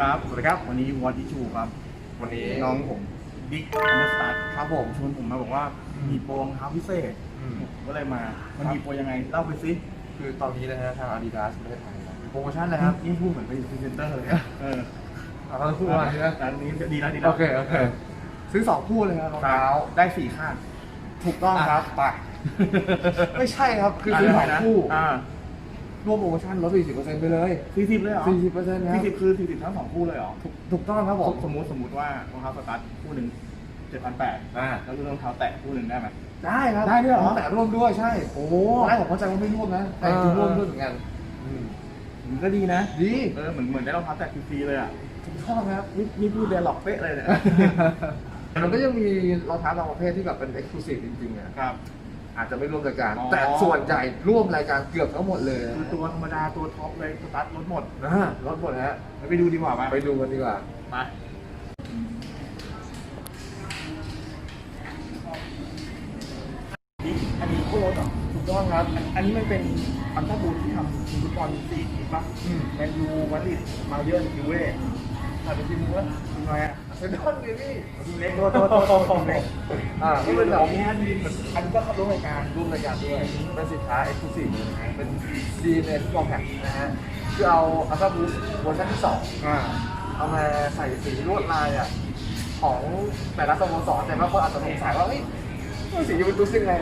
ครับ สวัสดีครับ วันนี้วอต i ชูครับ วันนี้น้องผมบิ๊กอันเดอร์สตาร์ครับผมชวนผมมาบอกว่ามีโปรรองเท้าพิเศษอืมผมก็เลยมา มันมีโปรยังไง เล่าไปสิ คือตอนนี้นะฮะทาง Adidas ประเทศไทยมีโปรโมชั่นนะคครัรับบนี่พูดเหมือนเป็นพรีเซนเตอร์เลยเออเอาเราพูดมาทีนะอันนี้ดีแล้วดีแล้วโอเคโอเคซื้อสองคู่เลยครับรองครัเท้าบได้สี่ข้างถูกต้องครับไปไม่ใช่ครับคือซื้อสองคู่อ่า ร่วมโปรโมชั่นลด40%ไปเลยสี่สิบเลยเหรอ40%ครับสี่สิบคือสี่สิบทั้งสองคู่เลยเหรอ ถูกถูกต้องครับผมสมมติสมมติว่ารองเท้าสตาร์ทคู่หนึ่งเจ็ดพันแปดอ่าแล้วรองเท้าแตะคู่หนึ่งได้ไหมได้ครับได้ด้วยเหรอแต่ร่วมด้วยใช่ โอ้ตอนแรกผมเข้าใจว่าไม่ร่วมนะแต่จริงๆร่วมด้วยเหมือนกันอืมมันก็ดีนะ ดีเออเหมือนเหมือนได้รองเท้าแตะฟรีๆเลยอะถูกต้องครับนี่นี่พูดเดนหลอกเป๊ะเลยเนี่ยมันก็ยังมีรองเท้าบางประเภทที่แบบเป็น exclusive จริงๆอะครับ อาจจะไม่ร่วมรายการ อ๋อ แต่ส่วนใหญ่ร่วมรายการเกือบทั้งหมดเลยคือตัวธรรมดาตัวท็อปเลยสตาร์ทรถหมดนะรถหมดฮะไปดูดีกว่าไหมไปดูกันดีกว่า มาอันนี้โค้ดเหรอถูกต้องครับ อันนี้มันเป็นอันต้าบูที่ทำทีมฟุตบอลสี่ทีมปะอืม แมนยูมาดริดมาเยอร์ยูเว่ถ่ายเป็นทีมว่าทีมอะไรอะ เซนทรัลเลยพี่ทีมเล็กโตโตโตโตทีมเล็กอ่านี่เป็นแบบนี้ฮะดีอันนี้ก็เข้าร่วมรายการร่วมรายการด้วยเป็นสินค้า exclusive เลยนะฮะเป็น DNA ฟุตบอลแพ็คนะฮะคือเอาอัลตร้าบูสเวอร์ชันที่สองอ่าเอามาใส่สีลวดลายอะของแต่ละสโมสรแต่บางคนอาจจะสงสัยว่าเฮ้ยสียูเวนตุสยังไง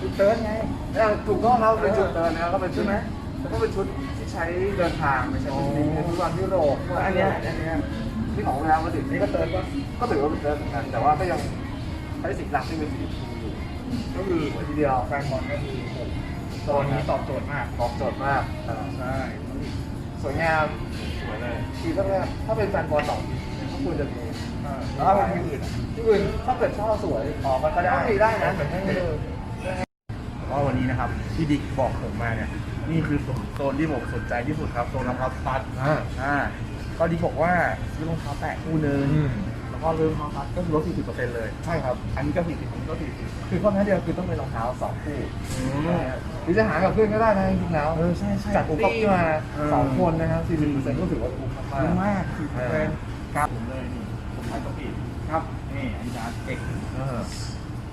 จุดเติร์นไงเออถูกต้องครับเป็นชุดเดินนะก็เป็นชุดนะแล้วก็เป็นชุดที่ใช้เดินทางไม่ใช่ชุดนี้ในทุกวันยุโรปอันนี้อันนี้ ที่ของแล้วมาถึงนี่นี่ก็เติร์นก็ถือว่าเป็นเดินเหมือนกัน แต่ว่าก็ยังใช้สีหลักที่เป็นสีชมพูอยู่ก็คือสวทีเดียวแฟนบอลก็คือโอ้โหตัวนี้ตอบโจทย์มากตอบโจทย์มากอ่าใช่สวยงามสวยเลยคือถ้าเป็นถ้าเป็นแฟนบอลสองทีมเนี่ยก็ควรจะมีอ่าแล้วอะไรที่อื่นที่อื่นถ้าเกิดชอบสวยออก็ได้มีได้นะแต่ไม่เออก็วันนี้นะครับที่ดิกบอกผมมาเนี่ยนี่คือโซนที่ผมสนใจที่สุดครับโซนรองเท้าสตั๊ดอ่า ก็ดิกบอกว่าซื้อรองเท้าแตะคู่หนึงอืม แล้วก็เริ่มรองเท้าสตั๊ดก็คือลด40%เลยใช่ครับ อันนี้ก็40อันนี้ก็40คือข้อแม้เดียวคือต้องเป็นรองเท้าสองคู่อืมหรือจะหากับเพื่อนก็ได้นะจริงๆแล้วเออใช่ใช่จัดอุปกรณ์มาเออ สองคนนะครับ40%ก็ถือว่าคุ้มมากคุ้มๆมาก40%ครับผมเลยนี่ผมใช้ตัวปีครับนี่อันนี้การเอกเออ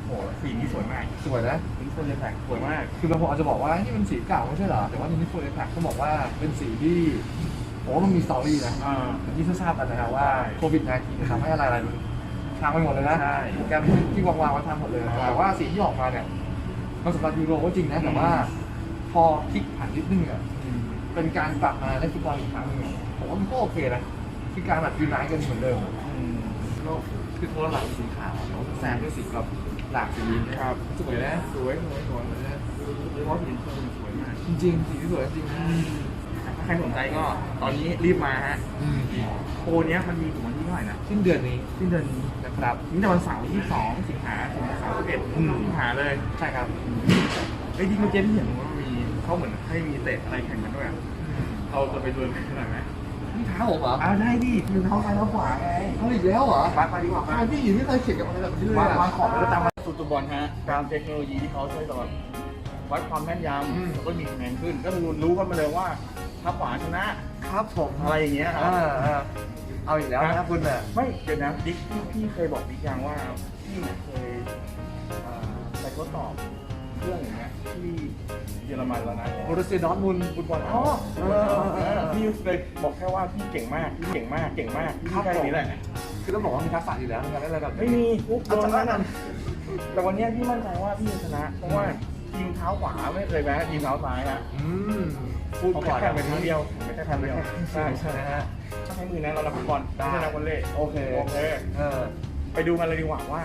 โอ้โหสีนี้สวยมากสวยนะนี่คนเลยแตกสวยมาก คือบางคนอาจจะบอกว่านี่มันสีเก่าไม่ใช่เหรอ แต่ว่านี่ฟูลแพ็คต้องบอกว่าเป็นสีที่ โอ้มันมีสตอรี่นะอ่าอย่างที่ทราบกันนะครับว่าใช่โควิด -19 ทำให้อะไรอะไรมันทางไปหมดเลยนะใช่โปรแกรมที่วางๆไว้ทำหมดเลย แต่ว่าสีที่ออกมาเนี่ยมันสำหรับยูโรก็จริงนะแต่ว่า พอคลิกผ่านนิดนึงอะเป็นการกลับมาเล่นฟุตบอลอีกครั้งหนึงอะผมว่ามันก็โอเคนะคือการแบบยูไนต์กันเหมือนเดิมอืมแล้วคือโทนหลังสีขาวแล้วแซมด้วยสีกรอบหลากสีนะครับสวยนะสวยสวยสวยเลยนะโดยเฉพาะสีน้ำเงินสวยมากจริงๆสีที่สวยจริงถ้า ใครสนใจก็ตอนนี้รีบมาฮะอืมโปรเนี้ยมันมีถึงวันที่เท่าไหร่นะสิ้นเดือนนี้สิ้นเดือนนี้นะครับ นี่แต่วันเสาร์ที่สองสิงหาถึงสามสิบเอ็ดอืมสิงหาเลยใช่ครับไอ้ยที่เมื่อกี้ที่เห็นว่ามีเขาเหมือนให้มีเตะอะไรแข่งกันด้วยอะเราจะไปดูกันหน่อยไหมนี่เท้าผมเหรออ่าได้ดิคือเท้าซ้ายเท้าขวาไงเอาอีกแล้วเหรอไปไปดีกว่าไปทางที่อยู่ไม่เคยเขียนกับอะไรแบบนี้เลยวางอะวางขอบแล้วก็ตามมาสุดตัวบอลฮะตามเทคโนโลยีที่เขาช่วยสำหรับวัดความแม่นยอืมำแล้วก็มีคะแนนขึ้น ก็คือรู้กันมาเลยว่า ถ้าขวาชนะครับผมอะไรอย่างเงี้ยครับ อ่าอ่าเอาอีกแล้วครันะบ คุณอะไม่เดี๋ยวนะดิ๊กพี่พี่เคยบอกดิ๊กยังว่าพี่เนี่ยเคยอ่าไปทดสอบเครื่องอย่างเงี้ยที่เยอรมันแล้วนะโบรุสเซียดอร์ทมุนด์ฟุตบอลอ๋อเออเออเออ พี่เลยบอกแค่ว่าพี่เก่งมากพี่เก่งมากเก่งมากพี่แค่นี้แหละคือต้องบอกว่ามีทักษะอยู่แล้วในการเล่นอะไรแบบนี้ไม่มีปุ๊บโดเอานจากนั่นั้นนแต่วันเนี้ยพี่มั่นใจว่าพี่จะชนะเพราะว่าทีมเท้าขวาไม่เคยแพ้ทีมเท้าซ้ายนะ อืม พูดก่อนแค่เป็นครั้งเดียวไม่ครั้งเดียวใช่ใช่นะฮะถ้าใช้มือนะเราลับฟุอนไม่ใช่นักวอลเลย์โอเคโอเคเออไปดูกันเลยดีกว่าว่า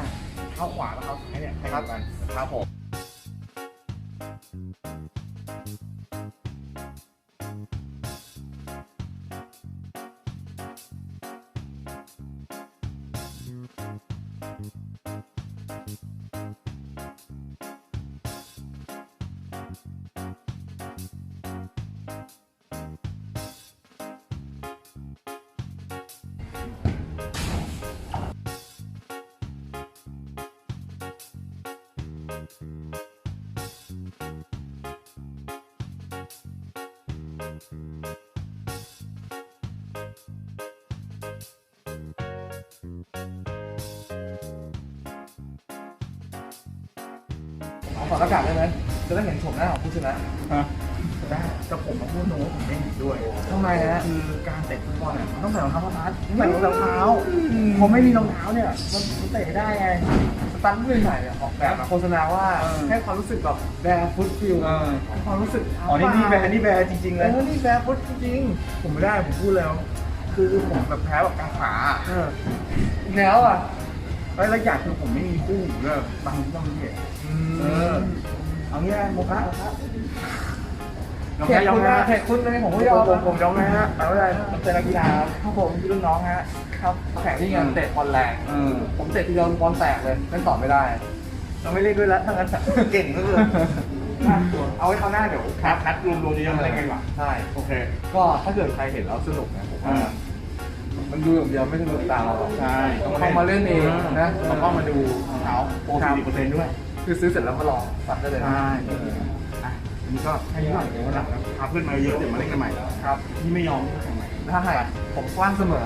เท้าขวากับเท้าซ้ายเนี่ยใครกัน ครับผมうん。 ขอดหน้ากาศได้ไหมจะได้เห็นชมหน้าของผู้ชนะ ฮะ ได้แต่ผมมาพูดตรงว่าผมไม่เห็นด้วยทำไมฮะ คือการเตะฟุตบอลเนี่ยมันต้องใส่รองเท้าผ้าพัดต้องใส่รองเท้าพอไม่มีรองเท้าเนี่ยมันมันเตะได้ไงสตันท์ใหม่ๆเนี่ยออกแบบมาโฆษณาว่าเออ ให้ความรู้สึกแบบแบร์ฟุตฟิลเออความรู้สึกอ๋อนี่นี่แบร์นี่แบร์จริงๆเอเลยอนี่แบร์ฟุตจริงผมไม่ได้ผมพูดแล้ว คือผมแบบแพ้แบบกลางขาๆเอออีกแล้วอะแล้วระยะคือผมไม่มีคู่เลยบางที่ต้องมีเหตุเออเอางี้นะโมคะโมคะ ยอมเขแพ้ยอมคุณแพ้นะเขตคุณเลยผมไม่ยอมผมผมยอมแพ้ฮะเอาไม่ได้ผมเป็นนักกีฬาครับผมรุ่นน้องฮะครับแข่งที่งานเตะบอลแรงผมเตะทีเดียวบอลแตกเลยเล่นต่อไม่ได้เราไม่เล่นด้วยแล้วทั้งนั้นเก่งก็เลยเอาไว้คราวหน้าเดี๋ยวครับนัดรวมๆเยอะๆมาเล่นกันดีกว่าใช่โอเค ก็ถ้าเกิดใครเห็นแล้วสนุกนะผมว่ามันดูอย่างเดียวไม่สนุกตาเราหรอกใช่ต้องเข้ามาเล่นเองนะแล้วก็มาดูเท้าโปรสี่เปอร์เซ็นต์ด้วย คือซื้อเสร็จแล้วมาลองฟังได้เลยใช่ นนี้ก็ให้นี้ก่อนเดี๋ยววันหลังพาเพื่อนมาเยอะเดี๋ยวมาเล่นกันใหม่ครับที่ไม่ยอมแข่งใหม่ถ้าให้ผมกว้างเสมอ